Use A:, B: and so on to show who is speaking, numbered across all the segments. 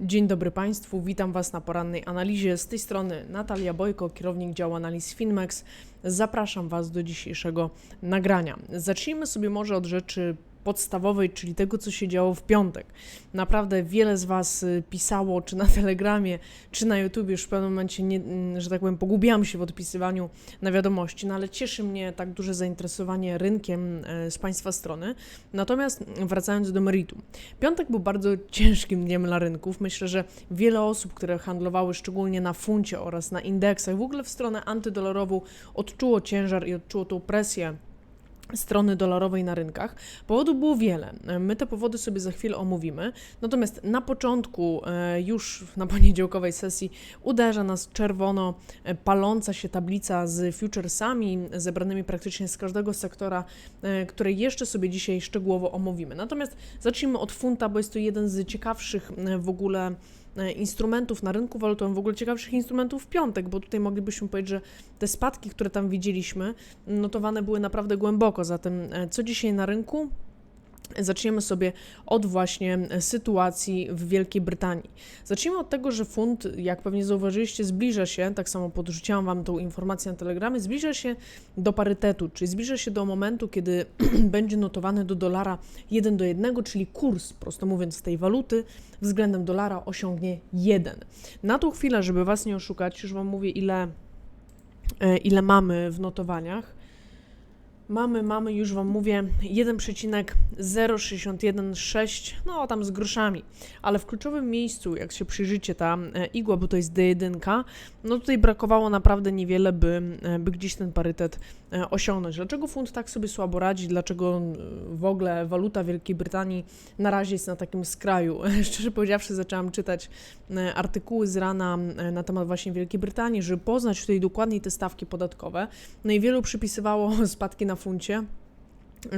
A: Dzień dobry Państwu, witam Was na porannej analizie. Z tej strony Natalia Bojko, kierownik działu analiz Finmex. Zapraszam Was do dzisiejszego nagrania. Zacznijmy sobie może od rzeczy podstawowej, czyli tego, co się działo w piątek. Naprawdę wiele z Was y, pisało, czy na Telegramie, czy na YouTube, już w pewnym momencie, nie, mm, że tak powiem, pogubiłam się w odpisywaniu na wiadomości, no ale cieszy mnie tak duże zainteresowanie rynkiem e, z Państwa strony. Natomiast wracając do meritum. Piątek był bardzo ciężkim dniem dla rynków. Myślę, że wiele osób, które handlowały szczególnie na funcie oraz na indeksach, w ogóle w stronę antydolarową, odczuło ciężar i odczuło tą presję strony dolarowej na rynkach. Powodów było wiele. My te powody sobie za chwilę omówimy. Natomiast na początku, e, już na poniedziałkowej sesji, uderza nas czerwono e, paląca się tablica z futuresami zebranymi praktycznie z każdego sektora, e, które jeszcze sobie dzisiaj szczegółowo omówimy. Natomiast zacznijmy od funta, bo jest to jeden z ciekawszych w ogóle instrumentów na rynku walutowym, w ogóle ciekawszych instrumentów w piątek, bo tutaj moglibyśmy powiedzieć, że te spadki, które tam widzieliśmy, notowane były naprawdę głęboko. Zatem e, co dzisiaj na rynku? Zaczniemy sobie od właśnie sytuacji w Wielkiej Brytanii. Zacznijmy od tego, że funt, jak pewnie zauważyliście, zbliża się, tak samo podrzuciłam Wam tą informację na Telegramie, zbliża się do parytetu, czyli zbliża się do momentu, kiedy będzie notowany do dolara 1 do 1, czyli kurs, prosto mówiąc, tej waluty względem dolara osiągnie 1. Na tą chwilę, żeby Was nie oszukać, już Wam mówię, ile, e, ile mamy w notowaniach. Mamy, mamy, już Wam mówię, 1,0616, no tam z groszami, ale w kluczowym miejscu, jak się przyjrzycie, ta e, igła, bo to jest D1, no tutaj brakowało naprawdę niewiele, by, e, by gdzieś ten parytet e, osiągnąć. Dlaczego funt tak sobie słabo radzi? Dlaczego w ogóle waluta Wielkiej Brytanii na razie jest na takim skraju? Szczerze powiedziawszy, zaczęłam czytać artykuły z rana na temat właśnie Wielkiej Brytanii, żeby poznać tutaj dokładniej te stawki podatkowe. No i wielu przypisywało spadki na na funcie.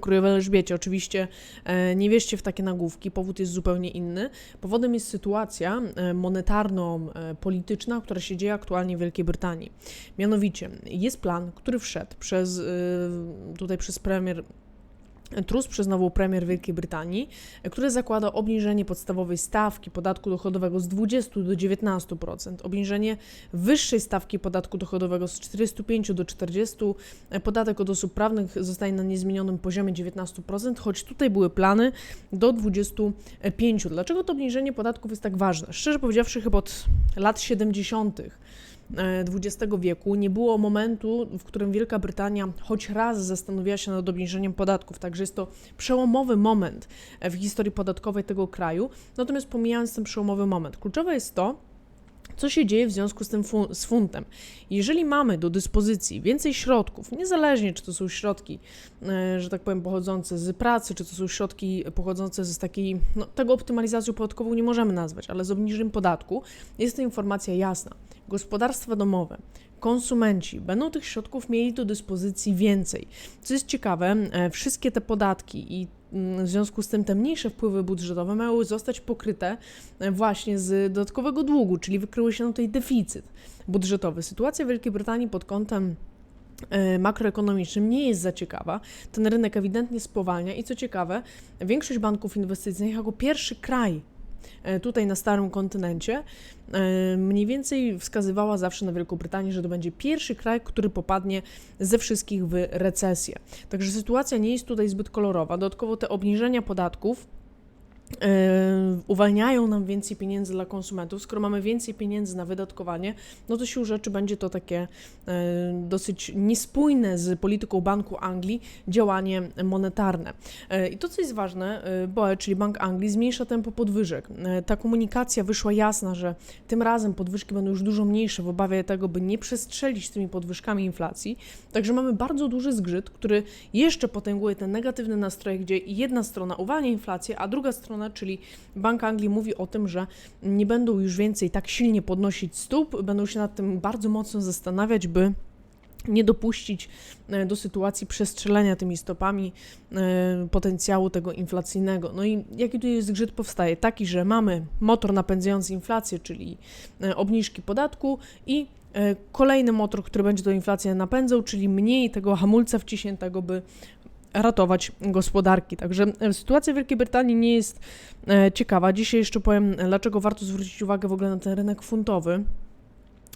A: Królowej Elżbiecie. Oczywiście e, nie wierzcie w takie nagłówki, powód jest zupełnie inny. Powodem jest sytuacja e, monetarno-polityczna, która się dzieje aktualnie w Wielkiej Brytanii. Mianowicie jest plan, który wszedł przez, e, tutaj przez premier TRUS przez nową premier Wielkiej Brytanii, które zakłada obniżenie podstawowej stawki podatku dochodowego z 20 do 19%, obniżenie wyższej stawki podatku dochodowego z 45 do 40, podatek od osób prawnych zostaje na niezmienionym poziomie 19%, choć tutaj były plany do 25. Dlaczego to obniżenie podatków jest tak ważne? Szczerze powiedziawszy, chyba od lat 70 XX wieku nie było momentu, w którym Wielka Brytania choć raz zastanowiła się nad obniżeniem podatków, także jest to przełomowy moment w historii podatkowej tego kraju. Natomiast pomijając ten przełomowy moment, kluczowe jest to, co się dzieje w związku z tym fu z funtem. Jeżeli mamy do dyspozycji więcej środków, niezależnie czy to są środki, e, że tak powiem, pochodzące z pracy, czy to są środki pochodzące z takiej, no, tego optymalizacją podatkową nie możemy nazwać, ale z obniżeniem podatku, jest to informacja jasna. Gospodarstwa domowe, konsumenci będą tych środków mieli do dyspozycji więcej. Co jest ciekawe, e, wszystkie te podatki i mm, w związku z tym te mniejsze wpływy budżetowe mają zostać pokryte e, właśnie z dodatkowego długu, czyli wykryły się tutaj deficyt budżetowy. Sytuacja Wielkiej Brytanii pod kątem e, makroekonomicznym nie jest za ciekawa. Ten rynek ewidentnie spowalnia i co ciekawe, większość banków inwestycyjnych jako pierwszy kraj tutaj na starym kontynencie, e, mniej więcej wskazywała zawsze na Wielką Brytanię, że to będzie pierwszy kraj, który popadnie ze wszystkich w recesję. Także sytuacja nie jest tutaj zbyt kolorowa. Dodatkowo te obniżenia podatków E, uwalniają nam więcej pieniędzy dla konsumentów. Skoro mamy więcej pieniędzy na wydatkowanie, no to sił rzeczy będzie to takie e, dosyć niespójne z polityką Banku Anglii działanie monetarne. E, I to, co jest ważne, BOE, czyli Bank Anglii, zmniejsza tempo podwyżek. Ta komunikacja wyszła jasna, że tym razem podwyżki będą już dużo mniejsze w obawie tego, by nie przestrzelić tymi podwyżkami inflacji. Także mamy bardzo duży zgrzyt, który jeszcze potęguje te negatywne nastroje, gdzie jedna strona uwalnia inflację, a druga strona czyli Bank Anglii mówi o tym, że nie będą już więcej tak silnie podnosić stóp, będą się nad tym bardzo mocno zastanawiać, by nie dopuścić e, do sytuacji przestrzelenia tymi stopami e, potencjału tego inflacyjnego. No i jaki tu jest zgrzyt powstaje? Taki, że mamy motor napędzający inflację, czyli e, obniżki podatku i kolejny motor, który będzie tą inflację napędzał, czyli mniej tego hamulca wciśniętego, by ratować gospodarki. Także e, sytuacja w Wielkiej Brytanii nie jest e, ciekawa. Dzisiaj jeszcze powiem, dlaczego warto zwrócić uwagę w ogóle na ten rynek funtowy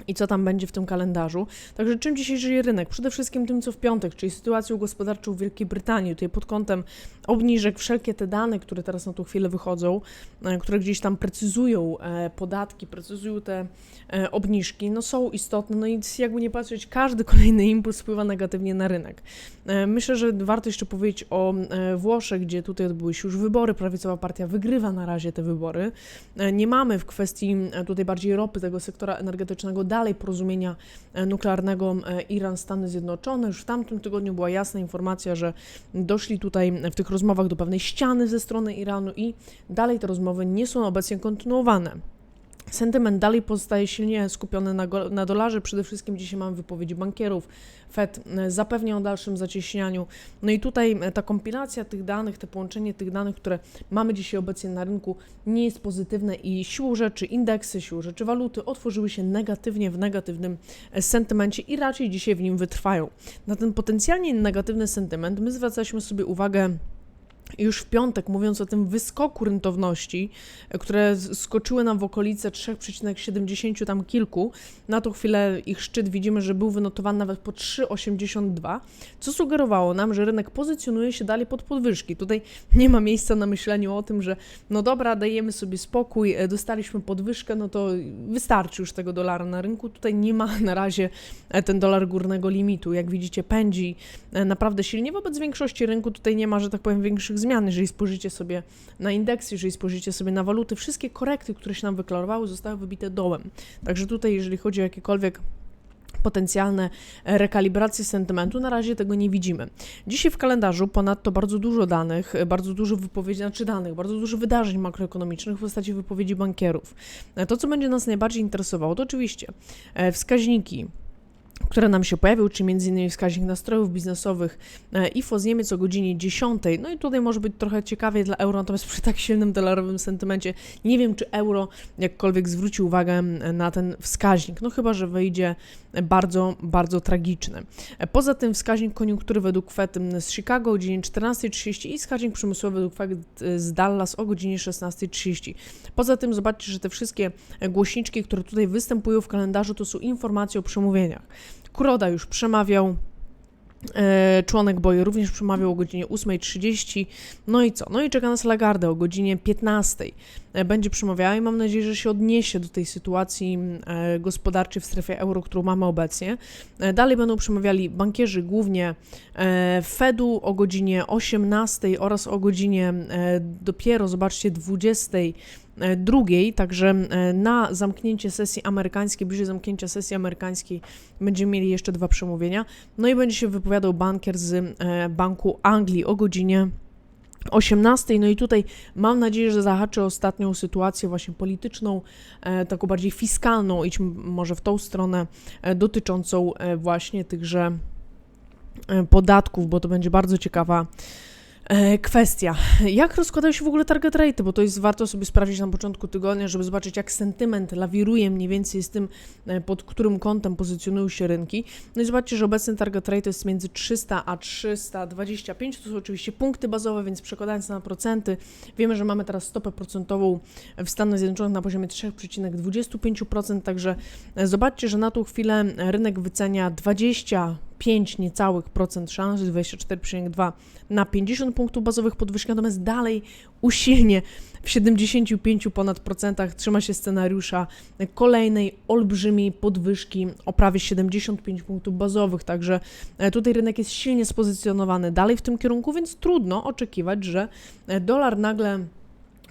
A: i co tam będzie w tym kalendarzu. Także czym dzisiaj żyje rynek? Przede wszystkim tym, co w piątek, czyli sytuacją gospodarczą w Wielkiej Brytanii. Tutaj pod kątem obniżek, wszelkie te dane, które teraz na tą chwilę wychodzą, e, które gdzieś tam precyzują e, podatki, precyzują te e, obniżki, no są istotne. No i jakby nie patrzeć, każdy kolejny impuls wpływa negatywnie na rynek. Myślę, że warto jeszcze powiedzieć o Włoszech, gdzie tutaj odbyły się już wybory. Prawicowa partia wygrywa na razie te wybory. Nie mamy w kwestii tutaj bardziej ropy, tego sektora energetycznego dalej porozumienia e, nuklearnego e, Iran-Stany Zjednoczone. Już w tamtym tygodniu była jasna informacja, że doszli tutaj w tych rozmowach do pewnej ściany ze strony Iranu i dalej te rozmowy nie są obecnie kontynuowane. Sentyment dalej pozostaje silnie skupiony na, na dolarze. Przede wszystkim dzisiaj mamy wypowiedzi bankierów. Fed e, zapewnia o dalszym zacieśnianiu. No i tutaj e, ta kompilacja tych danych, te połączenie tych danych, które mamy dzisiaj obecnie na rynku, nie jest pozytywne i siłą rzeczy indeksy, siłą rzeczy waluty otworzyły się negatywnie w negatywnym e, sentymencie i raczej dzisiaj w nim wytrwają. Na ten potencjalnie negatywny sentyment my zwracaliśmy sobie uwagę już w piątek, mówiąc o tym wyskoku rentowności, które skoczyły nam w okolice 3,70 tam kilku, na tą chwilę ich szczyt widzimy, że był wynotowany nawet po 3,82, co sugerowało nam, że rynek pozycjonuje się dalej pod podwyżki. Tutaj nie ma miejsca na myśleniu o tym, że no dobra, dajemy sobie spokój, e, dostaliśmy podwyżkę, no to wystarczy już tego dolara na rynku. Tutaj nie ma na razie e, ten dolar górnego limitu. Jak widzicie, pędzi e, naprawdę silnie. Wobec większości rynku tutaj nie ma, że tak powiem, większych dużych zmian. Jeżeli spojrzycie sobie na indeksy, jeżeli spojrzycie sobie na waluty, wszystkie korekty, które się nam wyklarowały, zostały wybite dołem. Także tutaj, jeżeli chodzi o jakiekolwiek potencjalne rekalibracje sentymentu, na razie tego nie widzimy. Dzisiaj w kalendarzu ponadto bardzo dużo danych, bardzo dużo wypowiedzi, znaczy danych, bardzo dużo wydarzeń makroekonomicznych w postaci wypowiedzi bankierów. To, co będzie nas najbardziej interesowało, to oczywiście e, wskaźniki które nam się pojawił, czy m.in. wskaźnik nastrojów biznesowych e, IFO z Niemiec o godzinie 10. No i tutaj może być trochę ciekawie dla euro, natomiast przy tak silnym dolarowym sentymencie nie wiem, czy euro jakkolwiek zwróci uwagę na ten wskaźnik, no chyba, że wyjdzie bardzo, bardzo tragiczny. E, poza tym wskaźnik koniunktury według FED z Chicago o godzinie 14.30 i wskaźnik przemysłowy według FED z Dallas o godzinie 16.30. Poza tym zobaczcie, że te wszystkie głośniczki, które tutaj występują w kalendarzu, to są informacje o przemówieniach. Kuroda już przemawiał, e, członek boju również przemawiał o godzinie 8.30. No i co? No i czeka nas Lagarde o godzinie 15.00. E, będzie przemawiała i mam nadzieję, że się odniesie do tej sytuacji e, gospodarczej w strefie euro, którą mamy obecnie. Dalej będą przemawiali bankierzy, głównie Fedu o godzinie 18.00 oraz o godzinie dopiero, zobaczcie, 20.00 E, drugiej, także e, na zamknięcie sesji amerykańskiej, bliżej zamknięcia sesji amerykańskiej będziemy mieli jeszcze dwa przemówienia. No i będzie się wypowiadał bankier z e, Banku Anglii o godzinie 18. No i tutaj mam nadzieję, że zahaczy ostatnią sytuację właśnie polityczną, taką bardziej fiskalną, idź może w tą stronę dotyczącą właśnie tychże podatków, bo to będzie bardzo ciekawa E, kwestia, jak rozkładają się w ogóle target rate, bo to jest warto sobie sprawdzić na początku tygodnia, żeby zobaczyć, jak sentyment lawiruje mniej więcej z tym, e, pod którym kątem pozycjonują się rynki. No i zobaczcie, że obecny target rate jest między 300 a 325. To są oczywiście punkty bazowe, więc przekładając na procenty, wiemy, że mamy teraz stopę procentową w Stanach Zjednoczonych na poziomie 3,25%. Także e, zobaczcie, że na tą chwilę rynek wycenia 20 5 niecałych procent szans, 24,2 na 50 punktów bazowych podwyżki, natomiast dalej usilnie w 75 ponad procentach trzyma się scenariusza kolejnej olbrzymiej podwyżki o prawie 75 punktów bazowych, także e, tutaj rynek jest silnie spozycjonowany dalej w tym kierunku, więc trudno oczekiwać, że e, dolar nagle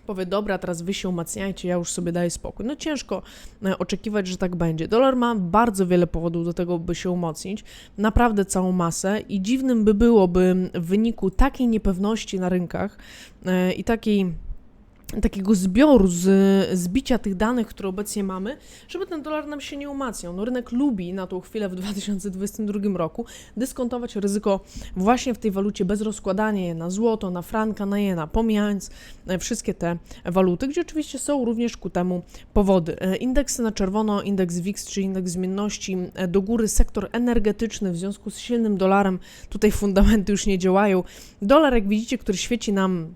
A: powie, dobra, teraz wy się umacniajcie, ja już sobie daję spokój. No ciężko e, oczekiwać, że tak będzie. Dolar ma bardzo wiele powodów do tego, by się umocnić, naprawdę całą masę i dziwnym by było, by w wyniku takiej niepewności na rynkach e, i takiej takiego zbioru, z zbicia tych danych, które obecnie mamy, żeby ten dolar nam się nie umacniał. No, rynek lubi na tą chwilę w 2022 roku dyskontować ryzyko właśnie w tej walucie bez rozkładania je na złoto, na franka, na jena, pomijając e, wszystkie te waluty, gdzie oczywiście są również ku temu powody. E, Indeksy na czerwono, indeks WIX czy indeks zmienności e, do góry, sektor energetyczny w związku z silnym dolarem, tutaj fundamenty już nie działają. Dolar, jak widzicie, który świeci nam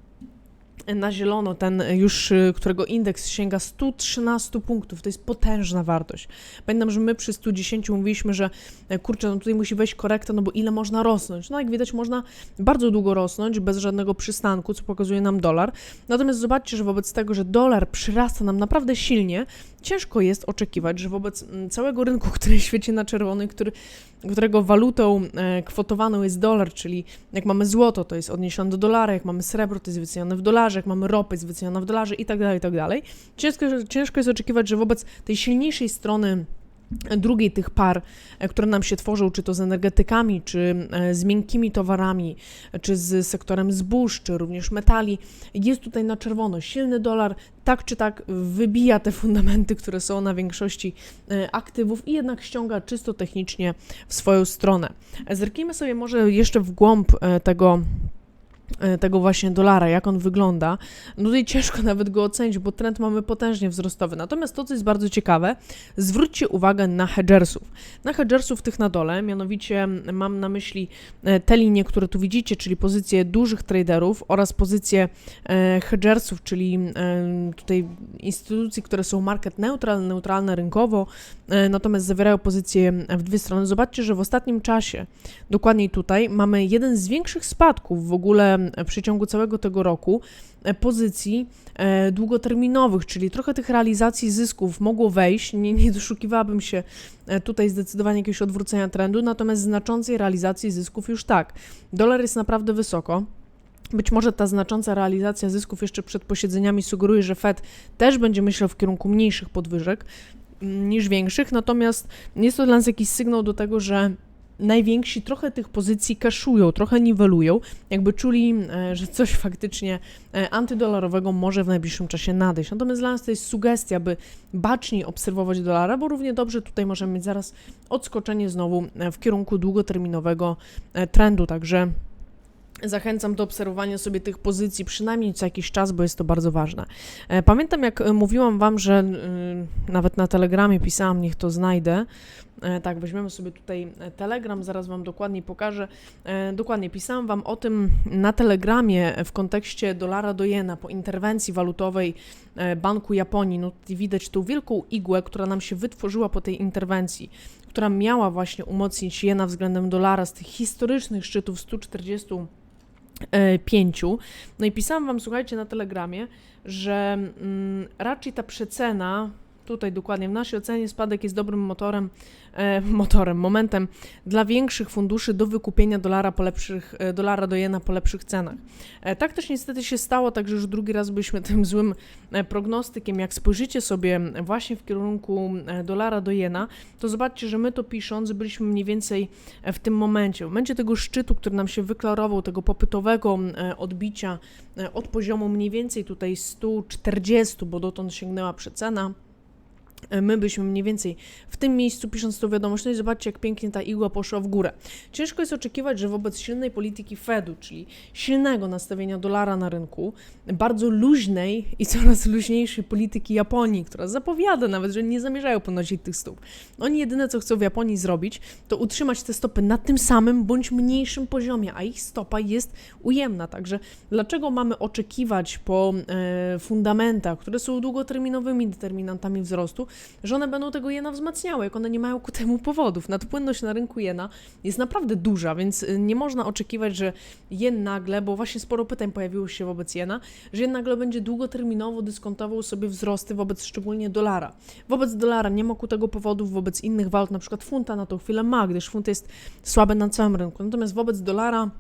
A: na zielono, ten już, y, którego indeks sięga 113 punktów, to jest potężna wartość. Pamiętam, że my przy 110 mówiliśmy, że e, kurczę, no tutaj musi wejść korekta, no bo ile można rosnąć? No jak widać, można bardzo długo rosnąć, bez żadnego przystanku, co pokazuje nam dolar. Natomiast zobaczcie, że wobec tego, że dolar przyrasta nam naprawdę silnie, ciężko jest oczekiwać, że wobec mm, całego rynku, który świeci na czerwony, który, którego walutą e, kwotowaną jest dolar, czyli jak mamy złoto, to jest odniesione do dolara, jak mamy srebro, to jest wycenione w dolarze, jak mamy ropę, jest wyceniona w dolarze i tak dalej, i tak dalej. Ciężko, ciężko jest oczekiwać, że wobec tej silniejszej strony drugiej tych par, e, które nam się tworzą, czy to z energetykami, czy e, z miękkimi towarami, czy z sektorem zbóż, czy również metali, jest tutaj na czerwono. Silny dolar tak czy tak wybija te fundamenty, które są na większości e, aktywów i jednak ściąga czysto technicznie w swoją stronę. Zerknijmy sobie może jeszcze w głąb tego tego właśnie dolara, jak on wygląda, no tutaj ciężko nawet go ocenić, bo trend mamy potężnie wzrostowy. Natomiast to, co jest bardzo ciekawe, zwróćcie uwagę na hedgersów. Na hedgersów tych na dole, mianowicie mam na myśli e, te linie, które tu widzicie, czyli pozycje dużych traderów oraz pozycje e, hedgersów, czyli tutaj instytucji, które są market neutral, neutralne rynkowo, natomiast zawierają pozycje w dwie strony. Zobaczcie, że w ostatnim czasie, dokładniej tutaj, mamy jeden z większych spadków w ogóle w przeciągu całego tego roku e, pozycji e, długoterminowych, czyli trochę tych realizacji zysków mogło wejść. Nie, nie doszukiwałabym się e, tutaj zdecydowanie jakiegoś odwrócenia trendu, natomiast znaczącej realizacji zysków już tak. Dolar jest naprawdę wysoko. Być może ta znacząca realizacja zysków jeszcze przed posiedzeniami sugeruje, że Fed też będzie myślał w kierunku mniejszych podwyżek mm, niż większych, natomiast jest to dla nas jakiś sygnał do tego, że najwięksi trochę tych pozycji kaszują, trochę niwelują, jakby czuli, e, że coś faktycznie e, antydolarowego może w najbliższym czasie nadejść. Natomiast dla nas to jest sugestia, by baczniej obserwować dolara, bo równie dobrze tutaj możemy mieć zaraz odskoczenie znowu e, w kierunku długoterminowego trendu, także Zachęcam do obserwowania sobie tych pozycji przynajmniej co jakiś czas, bo jest to bardzo ważne. Pamiętam, jak mówiłam Wam, że nawet na Telegramie pisałam, niech to znajdę, E, tak, weźmiemy sobie tutaj e, Telegram, zaraz Wam dokładniej pokażę. E, dokładnie pisałam Wam o tym na Telegramie w kontekście dolara do jena po interwencji walutowej Banku Japonii. No widać tą wielką igłę, która nam się wytworzyła po tej interwencji, która miała właśnie umocnić jena względem dolara z tych historycznych szczytów 145. No i pisałam Wam, słuchajcie, na Telegramie, że mm, raczej ta przecena tutaj dokładnie w naszej ocenie spadek jest dobrym motorem, e, motorem, momentem dla większych funduszy do wykupienia dolara, po lepszych, e, dolara do jena po lepszych cenach. E, tak też niestety się stało, także już drugi raz byliśmy tym złym e, prognostykiem. Jak spojrzycie sobie właśnie w kierunku e, dolara do jena, to zobaczcie, że my to pisząc byliśmy mniej więcej e, w tym momencie. W momencie tego szczytu, który nam się wyklarował, tego popytowego odbicia od poziomu mniej więcej tutaj 140, bo dotąd sięgnęła przecena, my byśmy mniej więcej w tym miejscu, pisząc tą wiadomość, no i zobaczcie, jak pięknie ta igła poszła w górę. Ciężko jest oczekiwać, że wobec silnej polityki Fedu, czyli silnego nastawienia dolara na rynku, bardzo luźnej i coraz luźniejszej polityki Japonii, która zapowiada nawet, że nie zamierzają ponosić tych stóp. Oni jedyne, co chcą w Japonii zrobić, to utrzymać te stopy na tym samym bądź mniejszym poziomie, a ich stopa jest ujemna. Także dlaczego mamy oczekiwać po e, fundamentach, które są długoterminowymi determinantami wzrostu, że one będą tego jena wzmacniały, jak one nie mają ku temu powodów. Nadpłynność na rynku jena jest naprawdę duża, więc y, nie można oczekiwać, że jen nagle, bo właśnie sporo pytań pojawiło się wobec jena, że jen nagle będzie długoterminowo dyskontował sobie wzrosty wobec szczególnie dolara. Wobec dolara nie ma ku tego powodów, wobec innych walut, na przykład funta na tą chwilę ma, gdyż funt jest słaby na całym rynku. Natomiast wobec dolara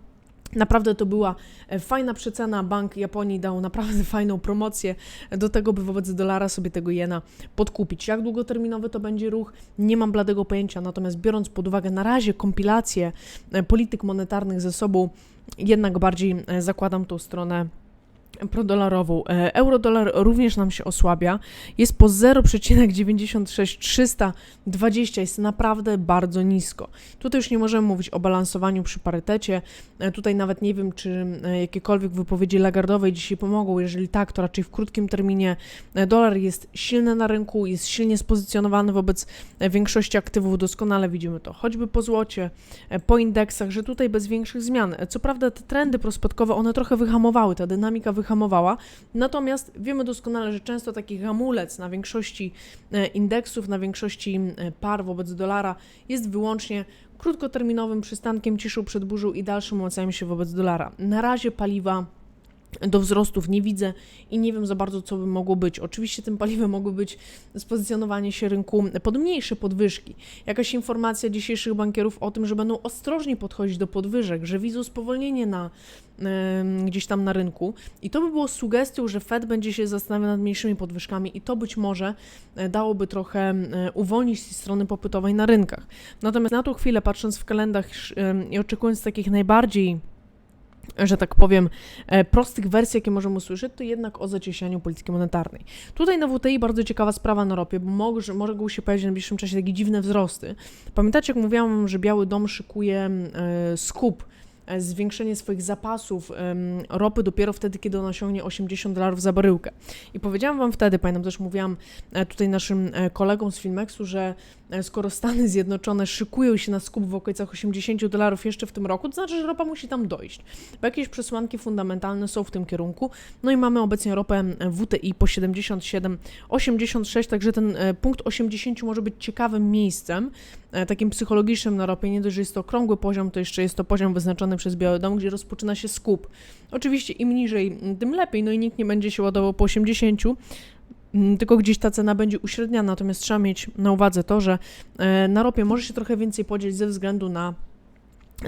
A: Naprawdę to była e, fajna przecena. Bank Japonii dał naprawdę fajną promocję do tego, by wobec dolara sobie tego jena podkupić. Jak długoterminowy to będzie ruch, nie mam bladego pojęcia. Natomiast biorąc pod uwagę na razie kompilację e, polityk monetarnych ze sobą, jednak bardziej e, zakładam tą stronę prodolarową. E, Eurodolar również nam się osłabia. Jest po 0,96 320. Jest naprawdę bardzo nisko. Tutaj już nie możemy mówić o balansowaniu przy parytecie. E, Tutaj nawet nie wiem, czy e, jakiekolwiek wypowiedzi Lagardowej dzisiaj pomogą. Jeżeli tak, to raczej w krótkim terminie dolar jest silny na rynku, jest silnie spozycjonowany wobec większości aktywów. Doskonale widzimy to choćby po złocie, po indeksach, że tutaj bez większych zmian. Co prawda te trendy prospektowe, one trochę wyhamowały, ta dynamika wyhamowała, natomiast wiemy doskonale, że często taki hamulec na większości e, indeksów, na większości e, par wobec dolara jest wyłącznie krótkoterminowym przystankiem ciszą przed burzą i dalszym umacnianiem się wobec dolara. Na razie paliwa do wzrostów nie widzę i nie wiem za bardzo, co by mogło być. Oczywiście tym paliwem mogły być spozycjonowanie się rynku pod mniejsze podwyżki. Jakaś informacja dzisiejszych bankierów o tym, że będą ostrożnie podchodzić do podwyżek, że widzą spowolnienie na, em, gdzieś tam na rynku i to by było sugestią, że Fed będzie się zastanawiał nad mniejszymi podwyżkami i to być może e, dałoby trochę uwolnić strony popytowej na rynkach. Natomiast na tą chwilę, patrząc w kalendarz em, i oczekując takich najbardziej że tak powiem, e, prostych wersji, jakie możemy usłyszeć, to jednak o zacieśnianiu polityki monetarnej. Tutaj na WTI bardzo ciekawa sprawa na ropie, bo mogą się pojawić w najbliższym czasie takie dziwne wzrosty. Pamiętacie, jak mówiłam, że Biały Dom szykuje e, skup, e, zwiększenie swoich zapasów em, ropy dopiero wtedy, kiedy ona osiągnie 80 dolarów za baryłkę. I powiedziałam Wam wtedy, pamiętam też mówiłam tutaj naszym kolegom z Filmexu, że skoro Stany Zjednoczone szykują się na skup w okolicach 80 dolarów jeszcze w tym roku, to znaczy, że ropa musi tam dojść. Bo jakieś przesłanki fundamentalne są w tym kierunku. No i mamy obecnie ropę WTI po 77,86, także ten e, punkt 80 może być ciekawym miejscem, e, takim psychologicznym na ropie. Nie dość, że jest to okrągły poziom, to jeszcze jest to poziom wyznaczony przez Biały Dom, gdzie rozpoczyna się skup. Oczywiście im niżej, tym lepiej, no i nikt nie będzie się ładował po 80, Mm, tylko gdzieś ta cena będzie uśredniana, natomiast trzeba mieć na uwadze to, że e, na ropie może się trochę więcej podzieć ze względu na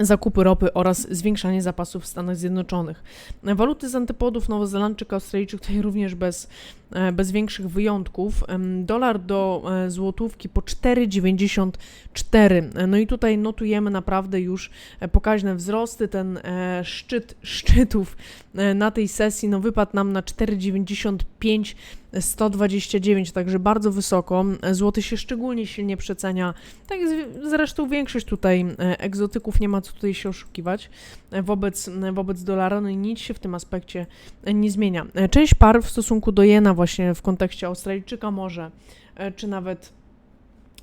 A: zakupy ropy oraz zwiększanie zapasów w Stanach Zjednoczonych. E, Waluty z antypodów Nowozelandczyk, Australijczyk tutaj również bez, e, bez większych wyjątków. Dolar do złotówki po 4,94. E, No i tutaj notujemy naprawdę już pokaźne wzrosty. Ten szczyt szczytów na tej sesji no, wypadł nam na 4,95 129, także bardzo wysoko. Złoty się szczególnie silnie przecenia. Tak jest zresztą większość tutaj e, egzotyków, nie ma co tutaj się oszukiwać e, wobec, e, wobec dolara, no i nic się w tym aspekcie nie zmienia. Część par w stosunku do jena właśnie w kontekście Australijczyka może, czy nawet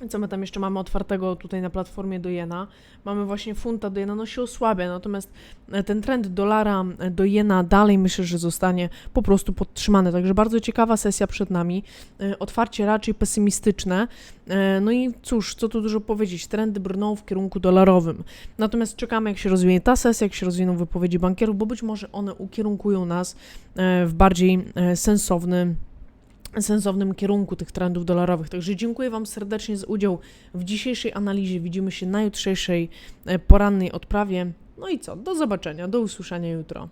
A: co my tam jeszcze mamy otwartego tutaj na platformie do jena? Mamy właśnie funta do jena, no się osłabia, natomiast e, ten trend dolara e, do jena dalej myślę, że zostanie po prostu podtrzymany. Także bardzo ciekawa sesja przed nami. E, Otwarcie raczej pesymistyczne. No i cóż, co tu dużo powiedzieć, trendy brną w kierunku dolarowym. Natomiast czekamy, jak się rozwinie ta sesja, jak się rozwiną wypowiedzi bankierów, bo być może one ukierunkują nas w bardziej sensowny sensownym kierunku tych trendów dolarowych. Także dziękuję Wam serdecznie za udział w dzisiejszej analizie. Widzimy się na jutrzejszej e, porannej odprawie. No i co? Do zobaczenia, do usłyszenia jutro.